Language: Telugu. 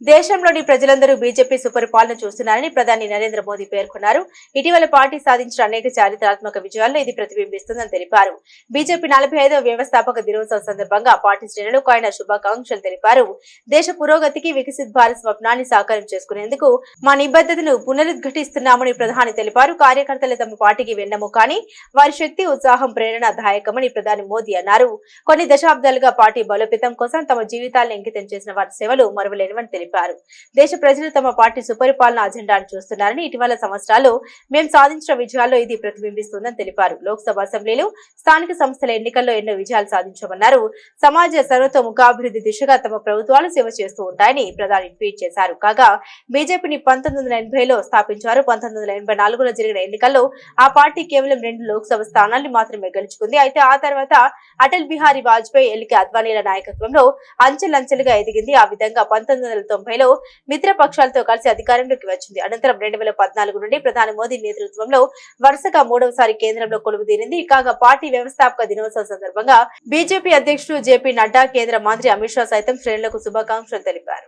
దేశంలోని ప్రజలందరూ బీజేపీ సుపరిపాలన చూస్తున్నారని ప్రధాని నరేంద్ర మోదీ పేర్కొన్నారు. ఇటీవల పార్టీ సాధించిన అనేక చారిత్రాత్మక విజయాల్లో ఇది ప్రతిబింబిస్తుందని తెలిపారు. బీజేపీ నలభై ఐదవ వ్యవస్థాపక దినోత్సవం సందర్భంగా పార్టీ శ్రేణులకు ఆయన శుభాకాంక్షలు తెలిపారు. దేశ పురోగతికి వికసిత్ భారత్ స్వప్నాన్ని సాకారం చేసుకునేందుకు మా నిబద్ధతను పునరుద్ఘటిస్తున్నామని ప్రధాని తెలిపారు. కార్యకర్తలు తమ పార్టీకి వెన్నము కానీ వారి శక్తి ఉత్సాహం ప్రేరణ దాయకమని ప్రధాని మోదీ అన్నారు. కొన్ని దశాబ్దాలుగా పార్టీ బలోపేతం కోసం తమ జీవితాలను అంకితం చేసిన వారి సేవలు మరువలేనివని తెలిపారు. దేశ ప్రజలు తమ పార్టీ సుపరిపాలన అజెండాను చూస్తున్నారని ఇటీవల సంవత్సరాల్లో మేము సాధించిన విజయాల్లో ఇది ప్రతిబింబిస్తుందని తెలిపారు. లోక్సభ అసెంబ్లీలు స్థానిక సంస్థల ఎన్నికల్లో ఎన్నో విజయాలు సాధించామన్నారు. సమాజ సర్వతోముఖాభివృద్ధి దిశగా తమ ప్రభుత్వాలు సేవ చేస్తూ ఉంటాయని ప్రధాని ట్వీట్ చేశారు. కాగా బీజేపీని పంతొమ్మిది వందల ఎనభైలో స్థాపించారు. పంతొమ్మిది వందల ఎనభై నాలుగులో జరిగిన ఎన్నికల్లో ఆ పార్టీ కేవలం రెండు లోక్సభ స్థానాల్ని మాత్రమే గెలుచుకుంది. అయితే ఆ తర్వాత అటల్ బిహారీ వాజ్పేయి ఎల్కే అద్వానీల నాయకత్వంలో అంచెలంచెలుగా ఎదిగింది. ఆ విధంగా పంతొమ్మిది వందల తొంభైలో మిత్ర పక్షాలతో కలిసి అధికారంలోకి వచ్చింది. అనంతరం రెండు వేల పద్నాలుగు నుండి ప్రధాని మోదీ నేతృత్వంలో వరుసగా మూడవసారి కేంద్రంలో కొలువుదీరింది. కాగా పార్టీ వ్యవస్థాపక దినోత్సవం సందర్భంగా బీజేపీ అధ్యక్షుడు జేపీ నడ్డా కేంద్ర మంత్రి అమిత్ షా సైతం శ్రేణులకు శుభాకాంక్షలు తెలిపారు.